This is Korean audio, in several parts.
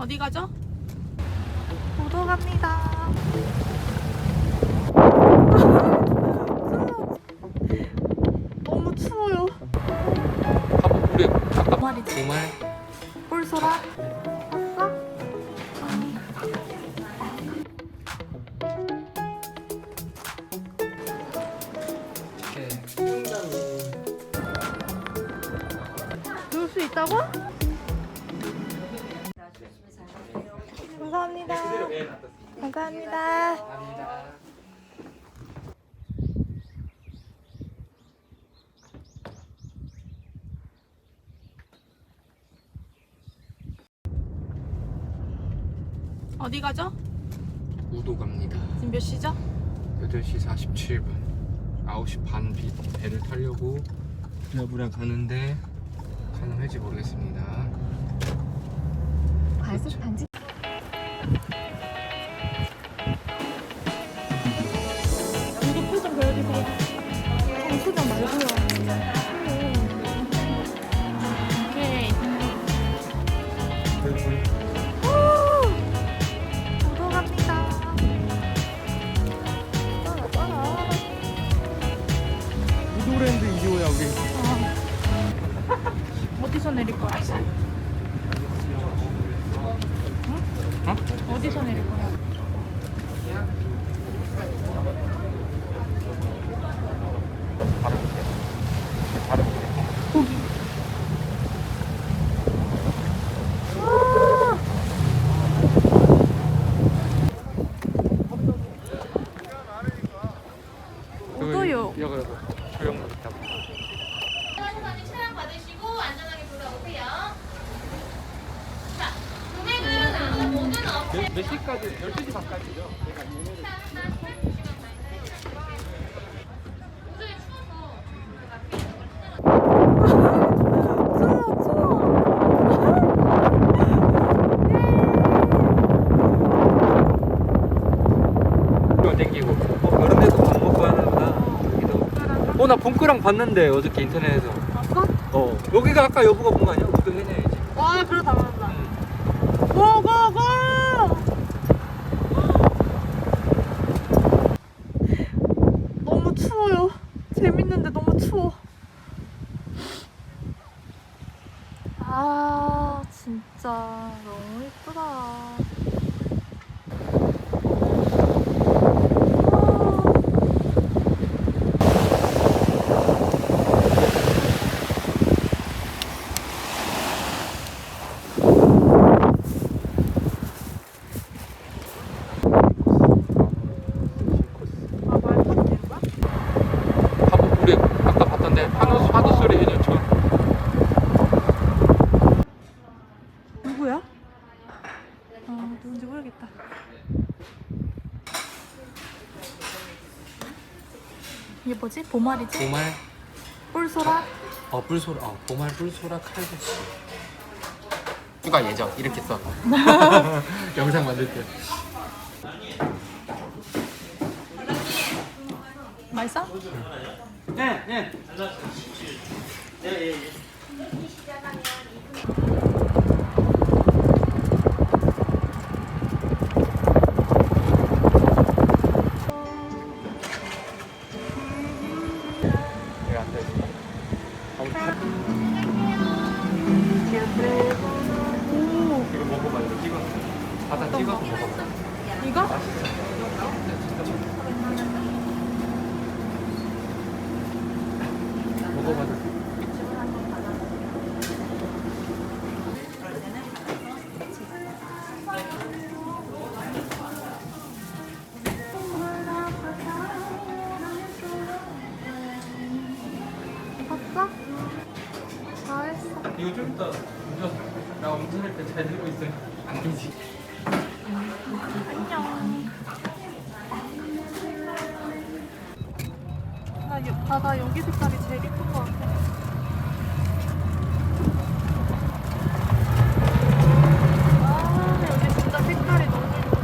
어디 가죠? 보러 갑니다. 너무 추워요. 밥 우리 아까 말이지? 정말 꿀소라? 아니. 수 있다고? 감사합니다. 감사합니다. 어디 가죠? 우도 갑니다. 지금 몇 시죠? 8시 47분 9시 반 비, 배를 타려고 부랴부랴 가는데 가능할지 모르겠습니다. 과속 방지 나 봉크랑 봤는데 어저께 인터넷에서. 아까? 어, 여기가 아까 여보가 본 거 아니야? 우도 해녀야지. 와 그러다 맞다. 고고고. 너무 추워요. 재밌는데 너무 추워. 아 진짜 너무 예쁘다. 아. 아, 말 타도 되는 거야? 밥 우리 아까 봤던데 파도 파도 소리 해녀죠. 누구야? 아 누군지 모르겠다. 이게 뭐지? 보말이지? 보말 뿔소라? 어 뿔소라 어 보말 뿔소라 칼국수. 추가 예정 이렇게 써. 영상 만들 때. 맛있어? 네 네. 이거 이거 먹어봐 이거 찍어서. 바다 찍어서 먹어봐. 이거? 먹어 잘 들고 있어요 안 되지 안녕. 나 여, 바다 여기 색깔이 제일 예쁜 것 같아. 아, 여기 진짜 색깔이 너무 예뻐.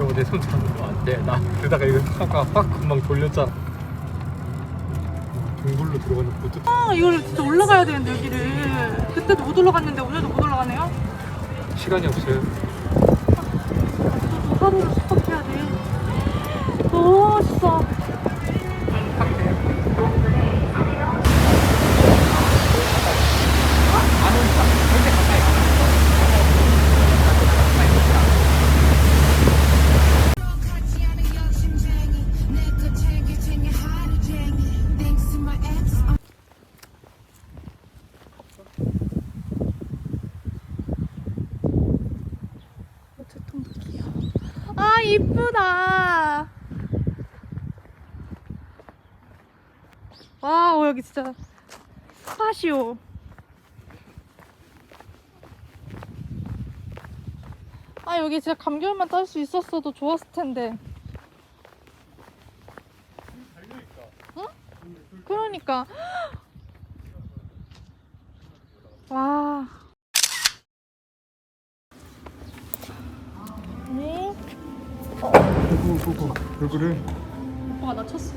여보 내 손 잡는 거안 돼. 나 그러다가 이거 아까 확 금방 돌렸잖아. 들어가는 보트. 아, 이걸 진짜 올라가야 되는데, 여기를. 그때도 못 올라갔는데 오늘도 못 올라가네요? 시간이 없어요. 이쁘다. 와우 여기 진짜 스파시오. 아 여기 진짜 감귤만 딸 수 있었어도 좋았을 텐데. 응? 그러니까. 와. 고고고고 왜 그래? 오빠가 나 쳤어.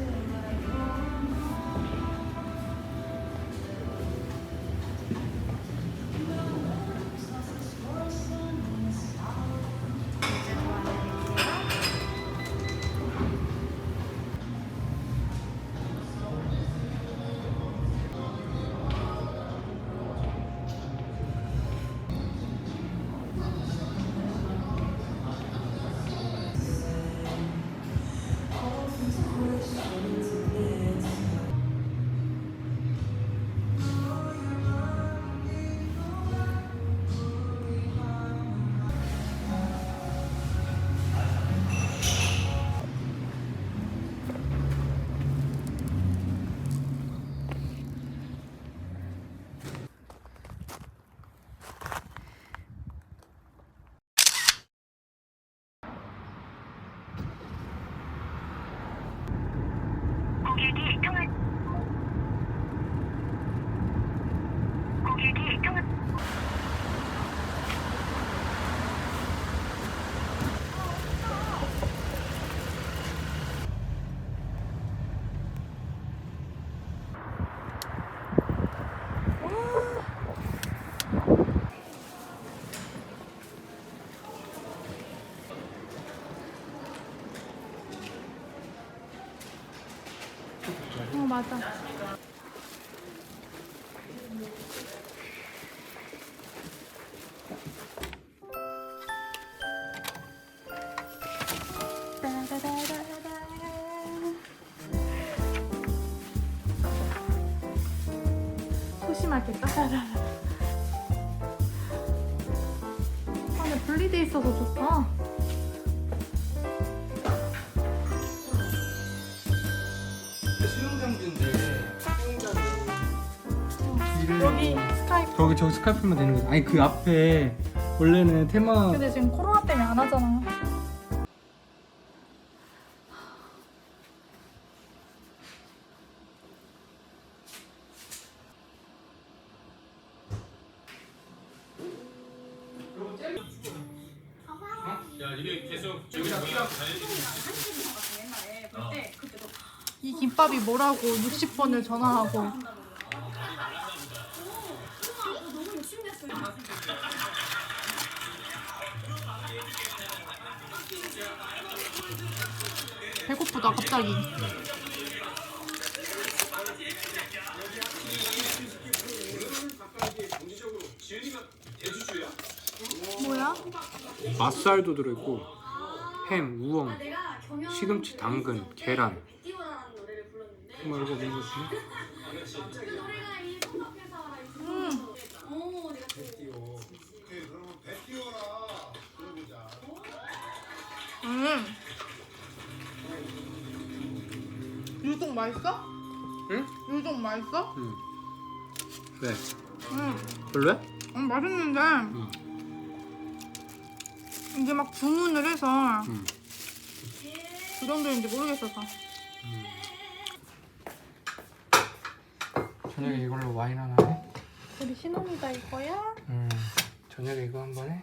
어 저기 스카이프면 되는 거지. 아니 그 앞에 원래는 테마 근데 지금 코로나 때문에 안 하잖아. 이 김밥이 뭐라고 60번을 전화하고 배고프다 갑자기 뭐야? 맛살도 들어있고 햄, 우엉, 시금치, 당근, 계란. 정말 이거 뭔것 같은데? 음. 유동 맛있어? 응? 유동 맛있어? 응. 왜? 응. 별로야? 음, 맛있는데 응. 이게 막 주문을 해서 응. 그 정도인지 모르겠어서 저녁에 이걸로 와인 하나 해? 우리 신혼이다 이거야? 응. 저녁에 이거 한 번 해?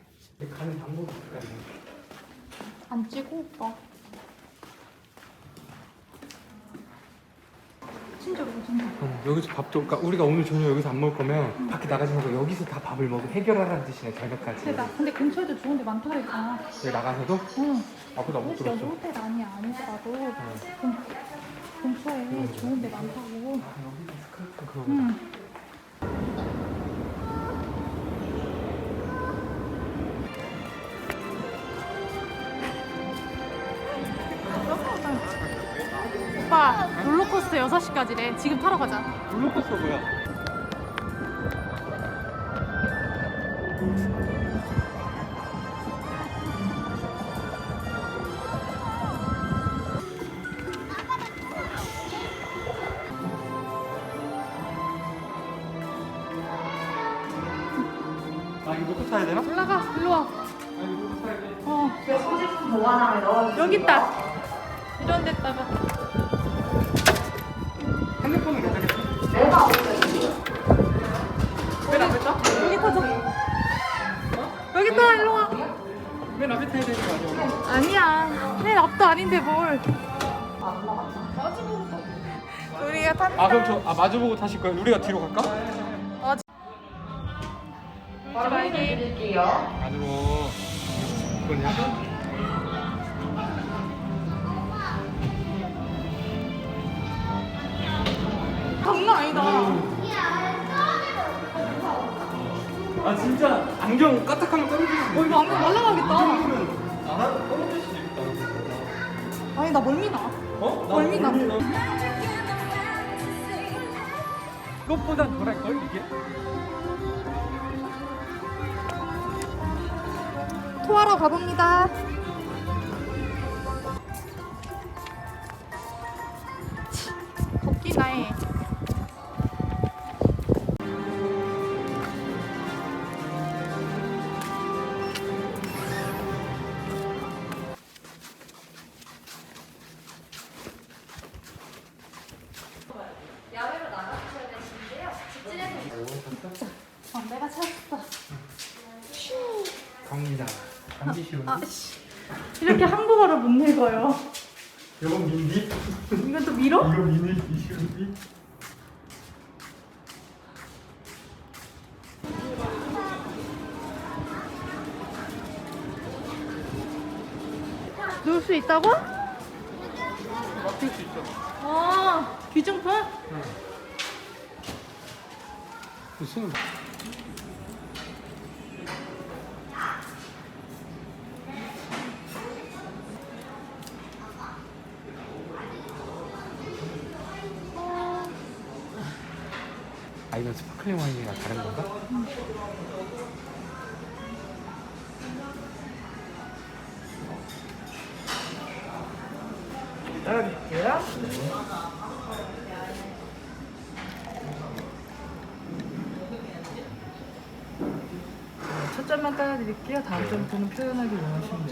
가는 방법이 있을까? 안 찍어 오빠 어, 여기서 밥도 그러니까 우리가 오늘 저녁 여기서 안 먹을 거면 밖에 나가지 말고 여기서 다 밥을 먹어 해결하라는 뜻이네 저녁까지 근데 나 근데 근처에도 좋은 데 많다 그랬잖아. 여기 나가서도? 응. 아 그거 못 여기 들었어 호텔 아니야 아니더라도 어. 근, 근처에 좋은 데 많다고. 아 여기 스카이트 그거 응. 6시까지래. 지금 타러 가자. 롤러코스터 뭐야? 아 이거 놓고 타야 되나? 올라가. 일로 와. 아 이거 놓고 타야 돼. 어. 여기 있다. 이런 데다가 괜찮겠어? 맨 앞에 타? 여기 타자 여기 타 일로 와 맨 앞에 타야 되는 거 아니야? 아니야 맨 앞도 아닌데 뭘 우리가 탄다 아 그럼 저아 마주보고 타실 거예요? 우리가 뒤로 갈까? 말기 안으로 그거 아니다 아 진짜 안경 까딱하면 떨어지는 어 이거 안경 날라가겠다 아 떨어질 수도 있다 아니 나 멀미 나 어? 나 멀미나. 몰라. 그것보다 덜할 걸 이게? 토하러 가봅니다 이렇게 한국어를 못 읽어요 이건 민디? 이건 또 밀어? 이거 미니 이슈인디? 누울 수 있다고? 맡길 수 있어 아 귀중품? 무슨 아 이건 스파클링 와인이랑 다른 건가? 따라드릴게요 첫 점만 따라드릴게요. 다음 네. 점부터는 표현하기 원하시면